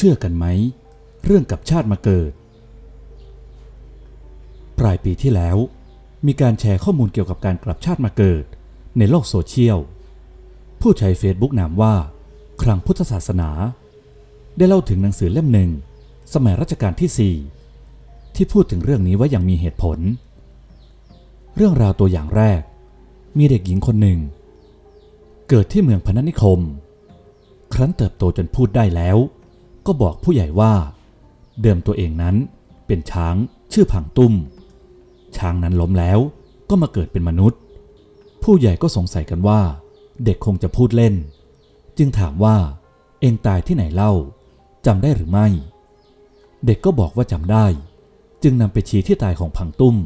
ชื่อกันไหม เรื่องกับชาติมาเกิด ปลายปีที่แล้ว มีการแชร์ข้อมูลเกี่ยวกับการกลับชาติมาเกิด ในโลกโซเชียล ผู้ใช้เฟซบุ๊กนามว่าคลังพุทธศาสนา ได้เล่าถึงหนังสือเล่มหนึ่ง สมัยรัชกาลที่ 4 ที่พูดถึงเรื่องนี้ไว้อย่างมีเหตุผล เรื่องราวตัวอย่างแรก มีเด็กหญิงคนหนึ่ง เกิดที่เมืองพนัสนิคม ครั้นเติบโตจนพูดได้แล้ว ก็บอกผู้ใหญ่ว่า เดิมตัวเองนั้นเป็นช้างชื่อผังตุ้ม ช้างนั้นล้มแล้วก็มาเกิดเป็นมนุษย์ ผู้ใหญ่ก็สงสัยกันว่า เด็กคงจะพูดเล่น จึงถามว่า เองตายที่ไหนเล่าจำได้หรือไม่ เด็กก็บอกว่าจำได้ จึงนำไปชี้ที่ตายของผังตุ้ม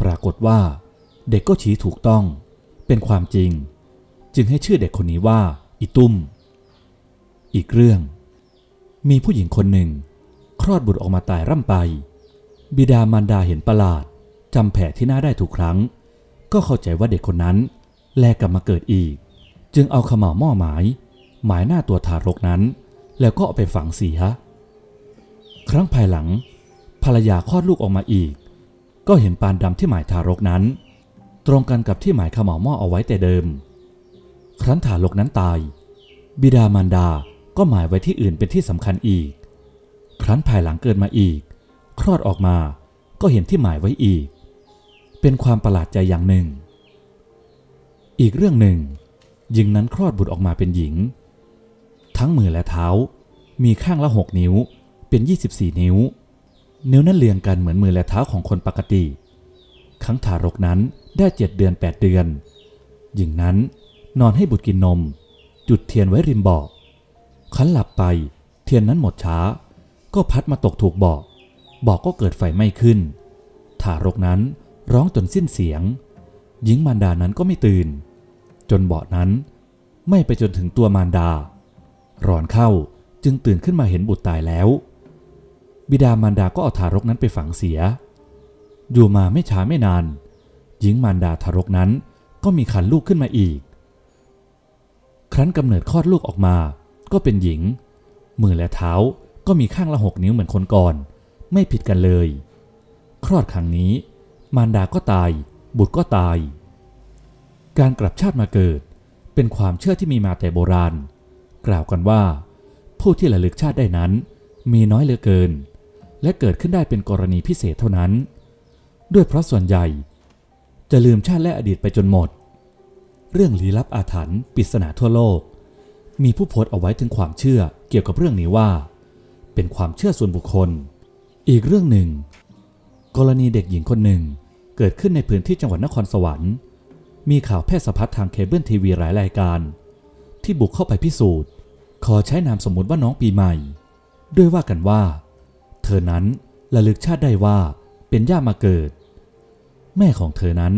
ปรากฏว่า เด็กก็ชี้ถูกต้อง เป็นความจริง จึงให้ชื่อเด็กคนนี้ว่า อีตุ้ม อีกเรื่อง มีผู้หญิงคนหนึ่ง คลอดบุตรออกมาตายร่ำไป บิดามารดาเห็นประหลาดจำแผลที่หน้าได้ทุกครั้ง ก็เข้าใจว่าเด็กคนนั้น แลกลับมาเกิดอีก จึงเอาขม่าวหม้อหมาย หมายหน้าตัวทารกนั้น แล้วก็เอาไปฝังเสีย ครั้งภายหลัง ภรรยาคลอดลูกออกมาอีก ก็เห็นปานดำที่หมายทารกนั้น ตรงกันกับที่หมายขม่าวหม้อเอาไว้แต่เดิม ครั้นทารกนั้นตาย บิดามารดา ก็หมายไว้ที่อื่นเป็นที่สำคัญอีก ครั้นภายหลังเกิดมาอีก คลอดออกมาก็เห็นที่หมายไว้อีก เป็นความประหลาดใจอย่างหนึ่ง อีกเรื่องหนึ่ง หญิงนั้นคลอดบุตรออกมาเป็นหญิง ทั้งมือและเท้า มีข้างละหกนิ้ว เป็น 24 นิ้ว นิ้วนั้นเรียงกันเหมือนมือและเท้าของคนปกติ ครั้งทารกนั้นได้เจ็ดเดือน 8 เดือน หญิงนั้นนอนให้บุตรกินนม จุดเทียนไว้ริมบาะ คันหลับไป เทียนนั้นหมดช้า ก็พัดมาตกถูกเบาะเบาะก็เกิดไฟไหม้ขึ้น ทารกนั้นร้องจนสิ้นเสียง หญิงมารดานั้นก็ไม่ตื่น จนเบาะนั้นไม่ไปจนถึงตัวมารดา ร้อนเข้าจึงตื่นขึ้นมาเห็นบุตรตายแล้ว บิดามารดาก็เอาทารกนั้นไปฝังเสีย อยู่มาไม่ช้าไม่นาน หญิงมารดาทารกนั้นก็มีคันลูกขึ้นมาอีก ครั้นกำเนิดคลอดลูกออกมา ก็เป็นหญิง มือและเท้าก็มีข้างละหกนิ้วเหมือนคนก่อน ไม่ผิดกันเลย คลอดครั้งนี้ มารดาก็ตาย บุตรก็ตาย การกลับชาติมาเกิด เป็นความเชื่อที่มีมาแต่โบราณ กล่าวกันว่า ผู้ที่ระลึกชาติได้นั้น มีน้อยเหลือเกิน และเกิดขึ้นได้เป็นกรณีพิเศษเท่านั้น ด้วยเพราะส่วนใหญ่ จะลืมชาติและอดีตไปจนหมด เรื่องลี้ลับอาถรรพ์ปริศนาทั่วโลก มีผู้โพสต์เอาไว้ถึงความเชื่อเกี่ยวกับเรื่องนี้ว่า เป็นความเชื่อส่วนบุคคล อีกเรื่องหนึ่ง กรณีเด็กหญิงคนหนึ่งเกิดขึ้นในพื้นที่จังหวัดนครสวรรค์ มีข่าวแพร่สะพัดทางเคเบิลทีวีหลายรายการ ที่บุกเข้าไปพิสูจน์ ขอใช้นามสมมุติว่าน้องปีใหม่ ด้วยว่ากันว่า เธอนั้นระลึกชาติได้ว่าเป็นย่ามาเกิด แม่ของเธอนั้น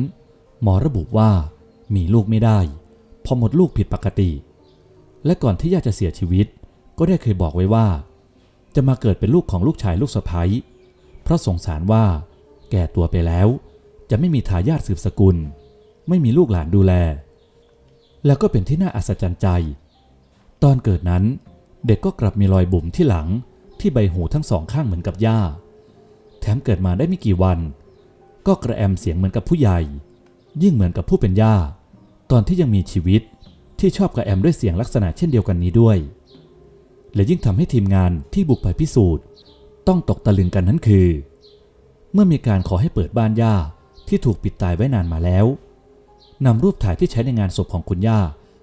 หมอระบุว่ามีลูกไม่ได้เพอหมดลูกผิดปกติ และก่อนที่ย่าจะเสียชีวิต ก็ได้เคยบอกไว้ว่า จะมาเกิดเป็นลูกของลูกชายลูกสะใภ้เพราะสงสารว่า แก่ตัวไปแล้ว จะไม่มีทายาทสืบสกุล ไม่มีลูกหลานดูแล แล้วก็เป็นที่น่าอัศจรรย์ใจ ตอนเกิดนั้น เด็กก็กลับมีรอยบุ๋มที่หลังที่ใบหูทั้งสองข้างเหมือนกับย่า แถมเกิดมาได้ไม่กี่วัน ก็กระแอมเสียงเหมือนกับผู้ใหญ่ ยิ่งเหมือนกับผู้เป็นย่า ตอนที่ยังมีชีวิต ที่ชอบกระแอมด้วยเสียงลักษณะเช่นเดียวกันนี้ด้วย และยิ่งทำให้ทีมงานที่บุกไปพิสูจน์ ต้องตกตะลึงกันนั้นคือ เมื่อมีการขอให้เปิดบ้านย่าที่ถูกปิดตายไว้นานมาแล้วนำรูปถ่ายที่ใช้ในงานศพของคุณย่า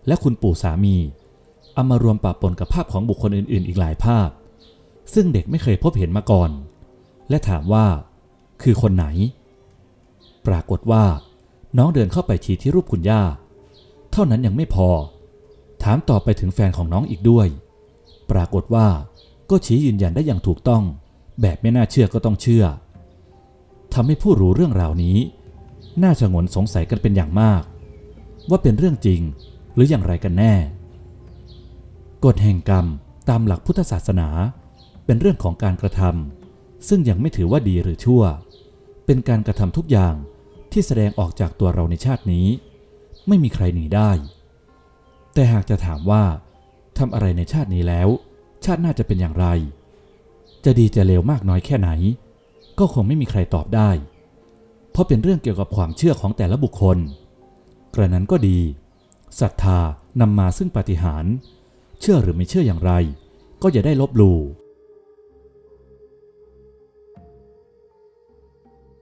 และคุณปู่สามีเอามารวมปะปนกับภาพของบุคคลอื่น ๆ อีกหลายภาพ ซึ่งเด็กไม่เคยพบเห็นมาก่อน และถามว่า คือคนไหน ปรากฏว่า น้องเดินเข้าไปชี้ที่รูปคุณย่า เท่านั้นยังไม่พอ ถามต่อไปถึงแฟนของน้องอีกด้วย ปรากฏว่าก็ชี้ยืนยันได้อย่างถูกต้อง แบบไม่น่าเชื่อก็ต้องเชื่อทำให้ผู้รู้เรื่องราวนี้ น่าชงนสงสัยกันเป็นอย่างมาก ว่าเป็นเรื่องจริงหรืออย่างไรกันแน่ กฎแห่งกรรมตามหลักพุทธศาสนา เป็นเรื่องของการกระทำซึ่งยังไม่ถือว่าดีหรือชั่ว เป็นการกระทำทุกอย่างที่แสดงออกจากตัวเราในชาตินี้ ไม่มีใครหนีได้ แต่หากจะถามว่าทำอะไรในชาตินี้แล้ว ชาติหน้าจะเป็นอย่างไร จะดีจะเลวมากน้อยแค่ไหน ก็คงไม่มีใครตอบได้ เพราะเป็นเรื่องเกี่ยวกับความเชื่อของแต่ละบุคคล กระนั้นก็ดีศรัทธานำมาซึ่งปฏิหาร เชื่อหรือไม่เชื่ออย่างไร ก็อย่าได้ลบหลู่